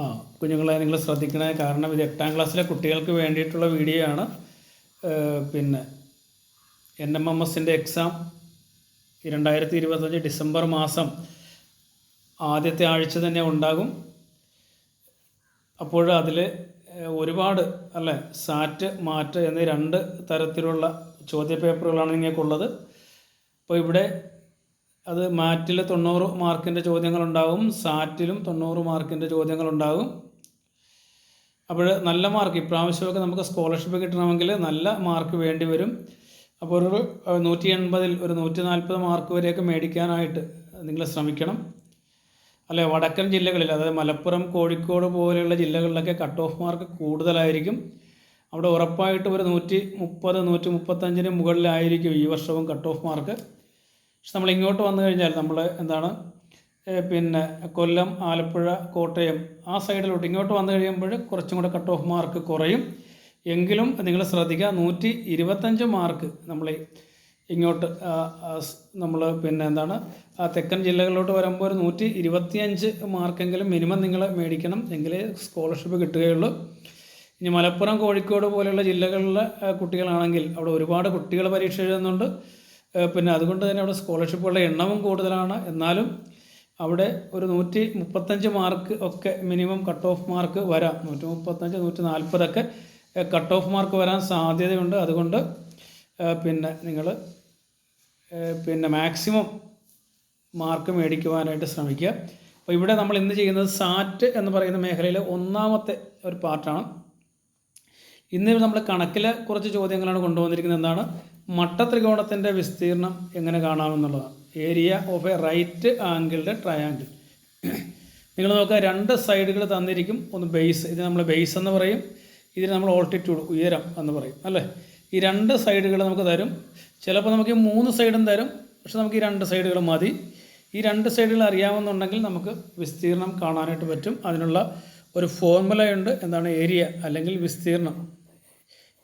ആ കുഞ്ഞുങ്ങളെ നിങ്ങൾ ശ്രദ്ധിക്കണേ കാരണം ഇത് എട്ടാം ക്ലാസ്സിലെ കുട്ടികൾക്ക് വേണ്ടിയിട്ടുള്ള വീഡിയോ ആണ്. പിന്നെ എൻ എം എം എസിന്റെ എക്സാം രണ്ടായിരത്തി ഇരുപത്തഞ്ച് ഡിസംബർ മാസം ആദ്യത്തെ ആഴ്ച തന്നെ ഉണ്ടാകും. അപ്പോൾ അതിൽ ഒരുപാട് അല്ലേ സാറ്റ് മാറ്റ് എന്നീ രണ്ട് തരത്തിലുള്ള ചോദ്യപേപ്പറുകളാണ് നിങ്ങൾക്കുള്ളത് അപ്പോൾ ഇവിടെ അത് മാറ്റിൽ തൊണ്ണൂറ് മാർക്കിന്റെ ചോദ്യങ്ങളുണ്ടാകും സാറ്റിലും തൊണ്ണൂറ് മാർക്കിന്റെ ചോദ്യങ്ങളുണ്ടാകും അപ്പോൾ നല്ല മാർക്ക് ഇപ്രാവശ്യമൊക്കെ നമുക്ക് സ്കോളർഷിപ്പ് കിട്ടണമെങ്കിൽ നല്ല മാർക്ക് വേണ്ടി വരും. അപ്പോൾ ഒരു നൂറ്റി എൺപതിൽ ഒരു നൂറ്റി നാൽപ്പത് മാർക്ക് വരെയൊക്കെ മേടിക്കാനായിട്ട് നിങ്ങൾ ശ്രമിക്കണം. അല്ലെ വടക്കൻ ജില്ലകളിൽ അതായത് മലപ്പുറം കോഴിക്കോട് പോലെയുള്ള ജില്ലകളിലൊക്കെ കട്ട് ഓഫ് മാർക്ക് കൂടുതലായിരിക്കും. അവിടെ ഉറപ്പായിട്ടും ഒരു നൂറ്റി മുപ്പത് നൂറ്റി മുപ്പത്തഞ്ചിന് മുകളിലായിരിക്കും ഈ വർഷവും കട്ട് ഓഫ് മാർക്ക്. പക്ഷെ നമ്മൾ ഇങ്ങോട്ട് വന്നു കഴിഞ്ഞാൽ നമ്മൾ എന്താണ് പിന്നെ കൊല്ലം ആലപ്പുഴ കോട്ടയം ആ സൈഡിലോട്ട് ഇങ്ങോട്ട് വന്നു കഴിയുമ്പോൾ കുറച്ചും കൂടെ കട്ട് ഓഫ് മാർക്ക് കുറയും. എങ്കിലും നിങ്ങൾ ശ്രദ്ധിക്കുക നൂറ്റി ഇരുപത്തഞ്ച് മാർക്ക് നമ്മൾ ഇങ്ങോട്ട് നമ്മൾ പിന്നെ എന്താണ് ആ തെക്കൻ ജില്ലകളിലോട്ട് വരുമ്പോൾ ഒരു നൂറ്റി ഇരുപത്തിയഞ്ച് മാർക്കെങ്കിലും മിനിമം നിങ്ങൾ മേടിക്കണം എങ്കിലേ സ്കോളർഷിപ്പ് കിട്ടുകയുള്ളൂ. ഇനി മലപ്പുറം കോഴിക്കോട് പോലെയുള്ള ജില്ലകളിലെ കുട്ടികളാണെങ്കിൽ അവിടെ ഒരുപാട് കുട്ടികൾ പരീക്ഷ എഴുതുന്നുണ്ട്. പിന്നെ അതുകൊണ്ട് തന്നെ അവിടെ സ്കോളർഷിപ്പുകളുടെ എണ്ണവും കൂടുതലാണ്. എന്നാലും അവിടെ ഒരു നൂറ്റി മുപ്പത്തഞ്ച് മാർക്ക് ഒക്കെ മിനിമം കട്ട് ഓഫ് മാർക്ക് വരാം. നൂറ്റി മുപ്പത്തഞ്ച് നൂറ്റി നാൽപ്പതൊക്കെ കട്ട് ഓഫ് മാർക്ക് വരാൻ സാധ്യതയുണ്ട്. അതുകൊണ്ട് പിന്നെ നിങ്ങൾ പിന്നെ മാക്സിമം മാർക്ക് മേടിക്കുവാനായിട്ട് ശ്രമിക്കുക. അപ്പോൾ ഇവിടെ നമ്മൾ ഇന്ന് ചെയ്യുന്നത് സാറ്റ് എന്ന് പറയുന്ന മേഖലയിലെ ഒന്നാമത്തെ ഒരു പാർട്ടാണ്. ഇന്ന് നമ്മൾ കണക്കിലെ കുറച്ച് ചോദ്യങ്ങളാണ് കൊണ്ടുവന്നിരിക്കുന്നത്. എന്താണ്? മട്ടത്രികോണത്തിന്റെ വിസ്തീർണം എങ്ങനെ കാണാമെന്നുള്ളതാണ്. Area of a right angled triangle നിങ്ങൾ നോക്കുക രണ്ട് സൈഡുകൾ തന്നിരിക്കും. ഒന്ന് ബേസ് ഇത് നമ്മൾ ബേസ് എന്ന് പറയും. ഇതിന് നമ്മൾ ഓൾട്ടിറ്റ്യൂഡ് ഉയരം എന്ന് പറയും അല്ലേ? ഈ രണ്ട് സൈഡുകൾ നമുക്ക് തരും. ചിലപ്പോൾ നമുക്ക് ഈ മൂന്ന് സൈഡും തരും. പക്ഷെ നമുക്ക് ഈ രണ്ട് സൈഡുകൾ മതി. ഈ രണ്ട് സൈഡുകൾ അറിയാമെന്നുണ്ടെങ്കിൽ നമുക്ക് വിസ്തീർണം കാണാനായിട്ട് പറ്റും. അതിനുള്ള ഒരു ഫോർമുലയുണ്ട് എന്താണ് ഏരിയ അല്ലെങ്കിൽ വിസ്തീർണം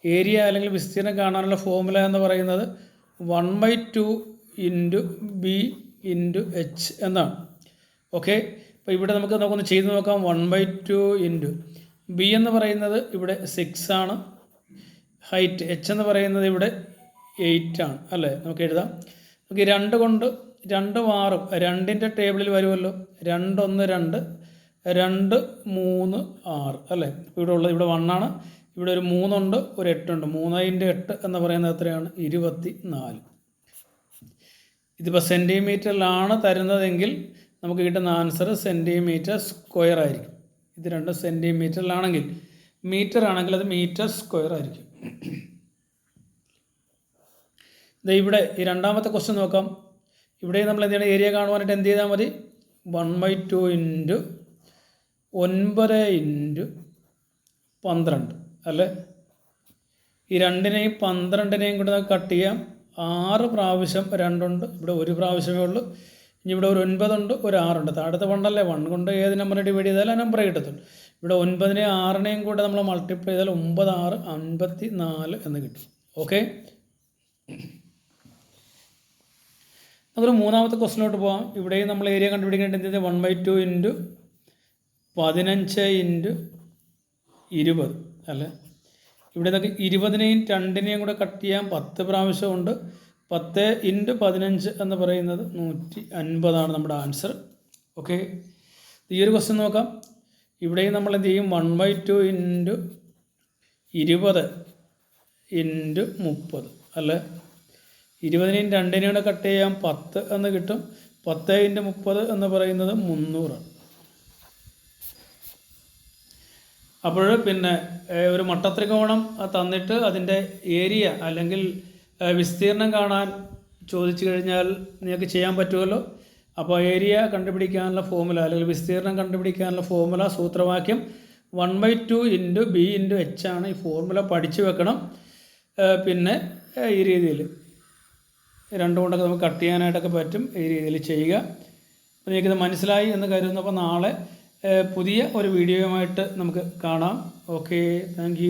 ഏരിയ അല്ലെങ്കിൽ വിസ്തീർണം കാണാനുള്ള ഫോർമുല എന്ന് പറയുന്നത് one by two into B into H എന്നാണ്. ഓക്കെ അപ്പോൾ ഇവിടെ നമുക്ക് നമുക്കൊന്ന് ചെയ്ത് നോക്കാം. One by two into B എന്ന് പറയുന്നത് ഇവിടെ സിക്സ് ആണ്. ഹൈറ്റ് എച്ച് എന്ന് പറയുന്നത് ഇവിടെ എയ്റ്റ് ആണ്. അല്ലേ? നമുക്ക് എഴുതാം. നമുക്ക് രണ്ട് കൊണ്ട് രണ്ട് മാറും രണ്ടിന്റെ ടേബിളിൽ വരുമല്ലോ. രണ്ടൊന്ന് രണ്ട് രണ്ട് മൂന്ന് ആറ്. അല്ലേ? ഇവിടെ ഉള്ളത് ഇവിടെ വണ്ണാണ് ഇവിടെ ഒരു മൂന്നുണ്ട് ഒരു എട്ടുണ്ട്. മൂന്നതിന്റെ എട്ട് എന്ന് പറയുന്നത് എത്രയാണ്? ഇരുപത്തി നാല് ഇതിപ്പോൾ സെന്റിമീറ്ററിലാണ് തരുന്നതെങ്കിൽ നമുക്ക് കിട്ടുന്ന ആൻസർ സെന്റിമീറ്റർ സ്ക്വയർ ആയിരിക്കും. ഇത് രണ്ടും സെന്റിമീറ്ററിലാണെങ്കിൽ മീറ്റർ ആണെങ്കിൽ അത് മീറ്റർ സ്ക്വയർ ആയിരിക്കും. ഇത് ഇവിടെ ഈ രണ്ടാമത്തെ ക്വസ്റ്റ്യൻ നോക്കാം. ഇവിടെ നമ്മൾ എന്ത് ചെയ്യണം ഏരിയ കാണുവാനായിട്ട് എന്ത് ചെയ്താൽ മതി? വൺ ബൈ ടു ഇന്റു ഒൻപത് ഇന്റു പന്ത്രണ്ട്. അല്ലേ? ഈ രണ്ടിനെയും പന്ത്രണ്ടിനെയും കൂടെ കട്ട് ചെയ്യാം. ആറ് പ്രാവശ്യം രണ്ടുണ്ട്. ഇവിടെ ഒരു പ്രാവശ്യമേ ഉള്ളൂ. ഇനി ഇവിടെ ഒരു ഒൻപതുണ്ട് ഒരു ആറുണ്ട്. താഴത്തെ വണ്ണല്ലേ വൺ കൊണ്ട് ഏത് നമ്പർ ഡിവൈഡ് ചെയ്താലും ആ നമ്പർ കിട്ടത്തുള്ളൂ. ഇവിടെ ഒൻപതിനെയും ആറിനെയും കൂടെ നമ്മൾ മൾട്ടിപ്ലൈ ചെയ്താൽ ഒമ്പത് ആറ് അൻപത്തി നാല് എന്ന് കിട്ടും. ഓക്കെ നമുക്കൊരു മൂന്നാമത്തെ ക്വസ്റ്റിനോട്ട് പോകാം ഇവിടെയും നമ്മൾ ഏരിയ കണ്ടുപിടിക്കേണ്ടത് വൺ ബൈ ടു ഇന്റു പതിനഞ്ച് ഇന്റു ഇരുപത്. അല്ലേ? ഇവിടെ നിന്നൊക്കെ ഇരുപതിനെയും രണ്ടിനെയും കൂടെ കട്ട് ചെയ്യാൻ പത്ത് പ്രാവശ്യമുണ്ട് പത്ത് ഇന്റു പതിനഞ്ച് എന്ന് പറയുന്നത് നൂറ്റി അൻപതാണ് നമ്മുടെ ആൻസർ ഓക്കെ ഈ ഒരു ക്വസ്റ്റ്യൻ നോക്കാം. ഇവിടെയും നമ്മൾ എന്ത് ചെയ്യും? വൺ ബൈ ടു ഇന്റു ഇരുപത് ഇന്റു മുപ്പത്. അല്ലേ? ഇരുപതിനെയും രണ്ടിനെയും കൂടെ കട്ട് ചെയ്യാൻ പത്ത് എന്ന് കിട്ടും. പത്ത് ഇന്റു മുപ്പത് എന്ന് പറയുന്നത് മുന്നൂറാണ് അപ്പോൾ പിന്നെ ഒരു മട്ടത്രികോണം തന്നിട്ട് അതിന്റെ ഏരിയ അല്ലെങ്കിൽ വിസ്തീർണം കാണാൻ ചോദിച്ചു കഴിഞ്ഞാൽ നിങ്ങൾക്ക് ചെയ്യാൻ പറ്റുമല്ലോ. അപ്പോൾ ഏരിയ കണ്ടുപിടിക്കാനുള്ള ഫോമുല അല്ലെങ്കിൽ വിസ്തീർണം കണ്ടുപിടിക്കാനുള്ള ഫോമുല സൂത്രവാക്യം one by two into B into H ആണ് ഈ ഫോർമുല പഠിച്ചു വെക്കണം. പിന്നെ ഈ രീതിയിൽ. രണ്ടും കൊണ്ടൊക്കെ നമുക്ക് കട്ട് ചെയ്യാനായിട്ടൊക്കെ പറ്റും. ഈ രീതിയിൽ ചെയ്യുക. അപ്പോൾ നിങ്ങൾക്കിത് മനസ്സിലായി എന്ന് കരുതുന്നപ്പോൾ നാളെ പുതിയ ഒരു വീഡിയോയുമായിട്ട് നമുക്ക് കാണാം. Okay thank